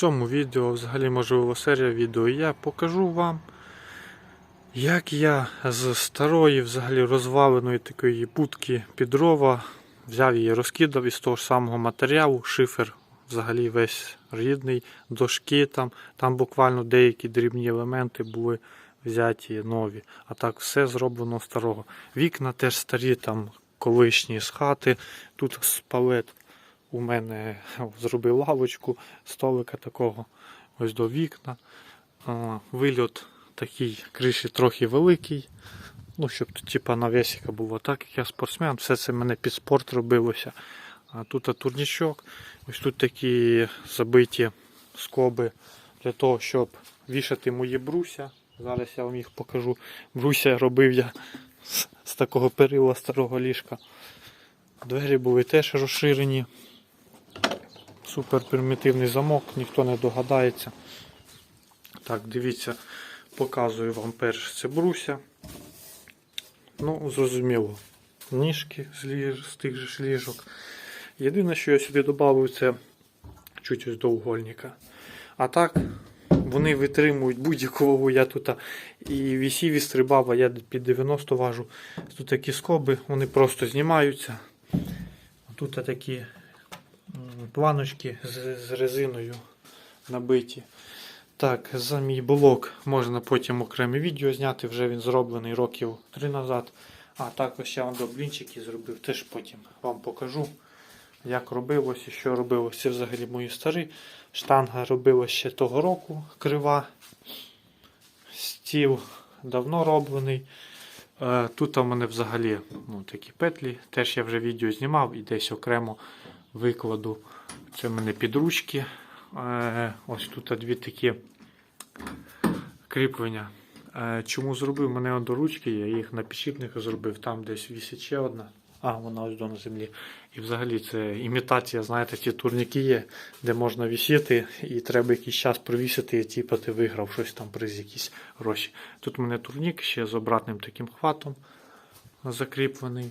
цьому відео, взагалі можливо серія відео, я покажу вам, як я з старої взагалі розваленої такої будки під дрова взяв її, розкидав із того ж самого матеріалу, шифер взагалі весь рідний, дошки там, там буквально деякі дрібні елементи були взяті нові. А так все зроблено старого. Вікна теж старі, там колишні з хати, тут з палет у мене зробив лавочку, столика такого, ось до вікна. Вильот такий, криші трохи великий. Ну, щоб типа навесика було. Так як я спортсмен, все це мене під спорт робилося. А тут турнічок, ось тут такі забиті скоби для того, щоб вішати мої бруся. Зараз я вам їх покажу. Бруся робив я з такого перила старого ліжка. Двері були теж розширені. Супер примітивний замок, ніхто не догадається. Так, дивіться, показую вам перш це бруся. Ну, зрозуміло, ніжки з, ліж, з тих же ліжок. Єдине, що я сюди додав, це чуть ось до угольника. А так, вони витримують будь-яку вагу. Я тут і вісів, і стрибав, а я під 90 важу. Тут такі скоби, вони просто знімаються. Тут такі планочки з, з резиною набиті. Так, за мій блок можна потім окреме відео зняти, вже він зроблений років 3 назад. А також я вам до блінчики зробив, теж потім вам покажу, як робилось і що робилось. Це взагалі мої старі. Штанга робилась ще того року крива. Стіл давно роблений. Е, Тут у мене взагалі ну, такі петлі. Теж я вже відео знімав і десь окремо викладу. Це в мене підручки. Е, Ось тут дві такі кріплення. Е, Чому зробив? У мене до ручки, я їх на підшипниках зробив, там десь вісить ще одна. А, вона ось до на землі. І взагалі це імітація, знаєте, ті турніки є, де можна вісіти, і треба якийсь час провісити, і типу ти виграв щось там приз якісь гроші. Тут у мене турнік ще з обратним таким хватом закріплений.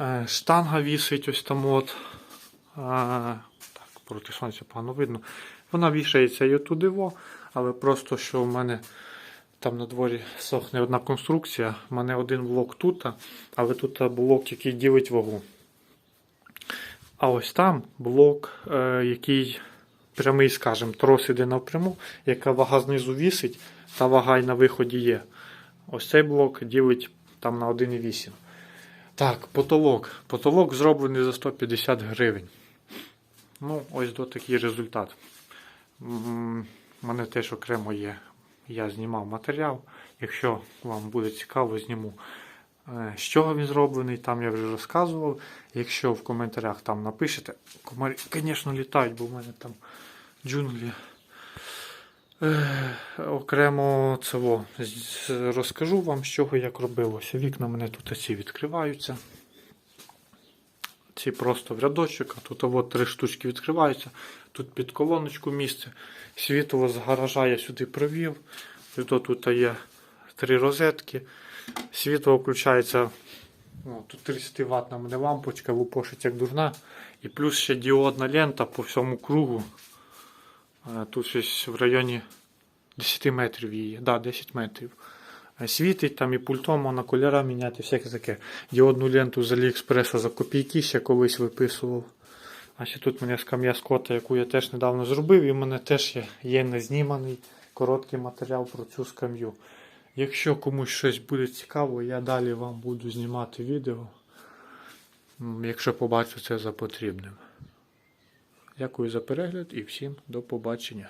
Е, Штанга вісить ось там от. Так, проти сонця погано видно. Вона вішається і отуди, во, але просто що в мене там на дворі сохне одна конструкція. У мене один блок тут, але тут блок, який ділить вагу. А ось там блок, е, який прямий, скажімо, трос іде напряму, яка вага знизу вісить, та вага й на виході є. Ось цей блок ділить там на 1,8. Так, потолок. Потолок зроблений за 150 гривень. Ну, ось до такий результат. У мене теж окремо є. Я знімав матеріал. Якщо вам буде цікаво, зніму. Е, З чого він зроблений, там я вже розказував. Якщо в коментарях там напишете, комарі, звісно, літають, бо в мене там джунглі. Окремо цього розкажу вам, з чого як робилося. Вікна в мене тут ці відкриваються. Ці просто в рядочок, а тут от три штучки відкриваються. Тут під колоночку місце. Світло з гаража я сюди провів. Тут, є три розетки. Світло включається. Ну, тут 30 Вт на мене лампочка, лупошить як дурна. І плюс ще діодна лента по всьому кругу. Тут щось в районі 10 метрів її. Да, 10 метрів. Світить там і пультом можна кольора міняти, всяке таке. Діодну ленту з Аліекспреса за копійки ще колись виписував. А ще тут у мене скам'я скота, яку я теж недавно зробив, і в мене теж є, є незніманий короткий матеріал про цю скам'ю. Якщо комусь щось буде цікаво, я далі вам буду знімати відео, якщо побачу це за потрібним. Дякую за перегляд і всім до побачення.